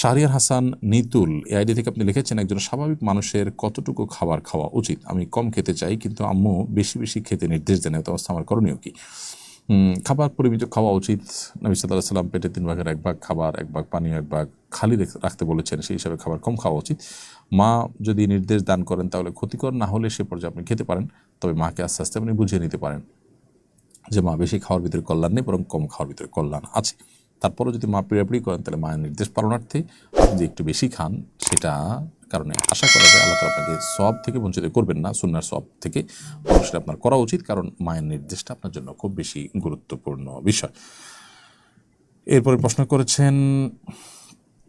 শাহরিয়ার হাসান, নিতুল, এই আইডি থেকে আপনি লিখেছেন একজন স্বাভাবিক মানুষের কতটুকু খাবার খাওয়া উচিত। আমি কম খেতে চাই, কিন্তু আম্মু বেশি বেশি খেতে নির্দেশ দেন, এত অবস্থা আমার করণীয় কি? খাবার পরিমিত খাওয়া উচিত। নবী সাল্লাহ সাল্লাম পেটে তিন ভাগের এক ভাগ খাবার, এক ভাগ পানীয়, এক ভাগ খালি রাখতে বলেছেন, সেই হিসাবে খাবার কম খাওয়া উচিত। মা যদি নির্দেশ দান করেন, তাহলে ক্ষতিকর না হলে সে পর্যায়ে আপনি খেতে পারেন, তবে মাকে আস্তে আস্তে আপনি বুঝিয়ে নিতে পারেন যে মা বেশি খাওয়ার ভিতরে কল্যাণ নেই, বরং কম খাওয়ার ভিতরে কল্যাণ আছে। তারপরে যদি মা পিড়াপিড়ি করেন, তাহলে মায়ের নির্দেশ পালনার্থে আপনি যে একটু বেশি খান, সেটা কারণে আশা করা যায় আল্লাহ আপনাকে সব থেকে বঞ্চিত করবেন না। সুন্নার সব থেকে সেটা আপনার করা উচিত, কারণ মায়ের নির্দেশটা আপনার জন্য খুব বেশি গুরুত্বপূর্ণ বিষয়। এরপরে প্রশ্ন করেছেন,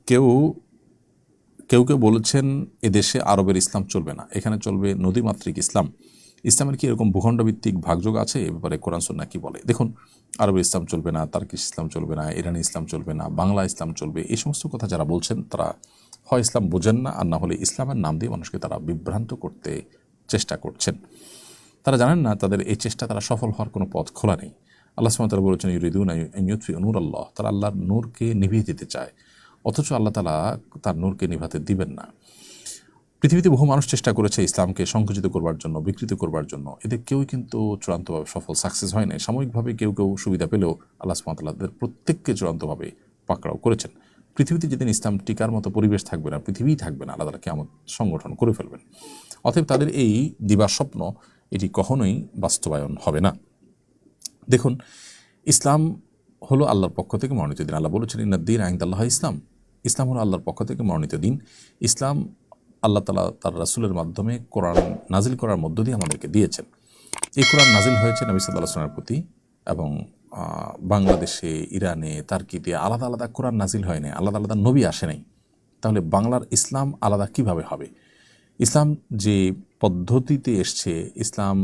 কেউ কেউ কেউ বলেছেন, এদেশে আরবের ইসলাম চলবে না। এখানে চলবে নদীমাতৃক ইসলাম। ইসলামের কি এরকম ভূখণ্ডভিত্তিক ভাগযোগ আছে? এ ব্যাপারে কোরআন সন্না কি বলে? দেখুন আরবের ইসলাম চলবে না, তার্কিশ ইসলাম চলবে না, ইরানি ইসলাম চলবে না, বাংলা ইসলাম চলবে, এই সমস্ত কথা যারা বলছেন, তারা হয় ইসলাম বোঝেন না, আর না হলে ইসলামের নাম দিয়ে মানুষকে তারা বিভ্রান্ত করতে চেষ্টা করছেন। তারা জানেন না, তাদের এই চেষ্টা তারা সফল হওয়ার কোনো পথ খোলা নেই। আল্লাহ তাআলা বলেছেন, ইউরিদুন ইউথফি নূর আল্লাহ তারা আল্লাহর নূরকে নিভিয়ে দিতে চায়। অথচ আল্লাহ তালা তার নূরকে নিভাতে দিবেন না। পৃথিবীতে বহু মানুষ চেষ্টা করেছে ইসলামকে সংকুচিত করবার জন্য, বিকৃত করবার জন্য। এদের কেউই কিন্তু চূড়ান্তভাবে সফল সাকসেস হয় না সাময়িকভাবে কেউ কেউ সুবিধা পেলেও আল্লাহ সুমাতাল্লাহদের প্রত্যেককে চূড়ান্তভাবে পাকড়াও করেছেন। পৃথিবীতে যেদিন ইসলাম টিকার মতো পরিবেশ থাকবে না, পৃথিবীই থাকবে না তালা কেমন সংগঠন করে ফেলবেন। অতএব তাদের এই দিবার স্বপ্ন, এটি কখনোই বাস্তবায়ন হবে না। দেখুন, ইসলাম হলো আল্লাহর পক্ষ থেকে মনোনীত দিন। আল্লাহ বলেছেন ইন্দিন আইন্দাল্লাহ ইসলাম। ইসলাম হলো আল্লাহর পক্ষ থেকে মনোনীত দিন। ইসলাম আল্লাহ তালা তার রাসুলের মাধ্যমে কোরআন নাজিল করার মধ্য দিয়ে আমাদেরকে দিয়েছেন। এই কোরআন নাজিল হয়েছে নবী সাল্লাহ আসলামের প্রতি এবং বাংলাদেশে, ইরানে, তার্কিতে আলাদা আলাদা কোরআন নাজিল হয় নাই, আলাদা আলাদা নবী আসে নাই। তাহলে বাংলার ইসলাম আলাদা কীভাবে হবে? ইসলাম যে পদ্ধতিতে এসছে, ইসলাম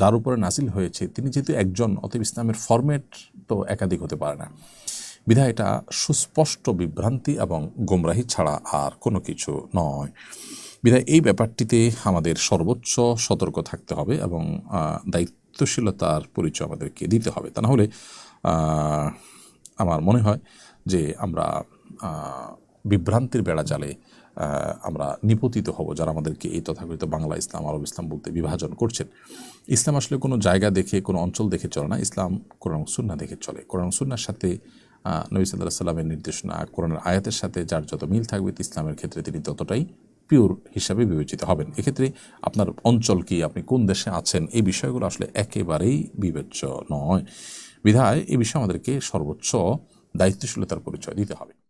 যার উপরে নাজিল হয়েছে, তিনি যেহেতু একজন, অতএব ইসলামের ফরম্যাট তো একাধিক হতে পারে না। বিধায় এটা সুস্পষ্ট বিভ্রান্তি এবং গোমরাহি ছাড়া আর কোনো কিছু নয়। বিধায় এই ব্যাপারটিতে আমাদের সর্বোচ্চ সতর্ক থাকতে হবে এবং দায়িত্বশীলতার পরিচয় আমাদেরকে দিতে হবে। তা না হলে আমার মনে হয় যে আমরা বিভ্রান্তির বেড়া জালে আমরা নিপতিত হব যারা আমাদেরকে এই তথাকথিত বাংলা ইসলাম, আরব ইসলাম বলতে বিভাজন করছেন। ইসলাম আসলে কোনো জায়গা দেখে, কোনো অঞ্চল দেখে চলে না। ইসলাম কোরআন সুন্না দেখে চলে। কোরআন সুন্নার সাথে নবী সাল্লাহ সাল্লামের নির্দেশনা, কোরআনের আয়াতের সাথে যার যত মিল থাকবে, ইসলামের ক্ষেত্রে তিনি ততটাই পিওর হিসাবে বিবেচিত হবেন। এক্ষেত্রে আপনার অঞ্চল কি? আপনি কোন দেশে আছেন? এই বিষয়গুলো আসলে একেবারেই বিবেচ্য নয়। বিধায় এ বিষয়ে আমাদেরকে সর্বোচ্চ দায়িত্বশীলতার পরিচয় দিতে হবে।